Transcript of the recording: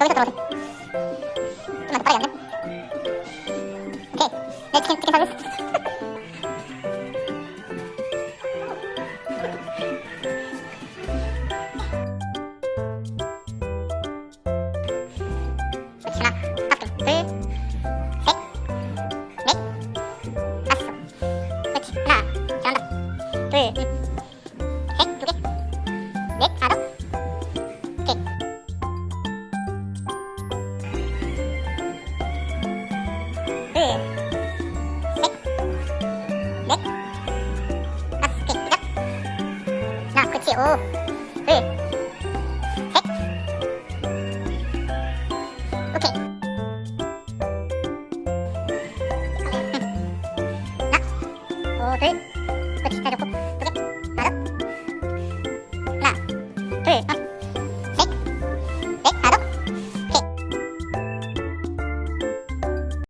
여기서 들어오세요. 좀만 더 빨리 연결. 오케이. 네, 치킨, 치킨 서비스. 둘, 셋, 넷, 다섯. 그렇지. 하나, 잘한다. 둘, 셋, 두 개, 넷, 다섯. 그렇지 오 둘, 셋 오케이. 다 좋고. 두개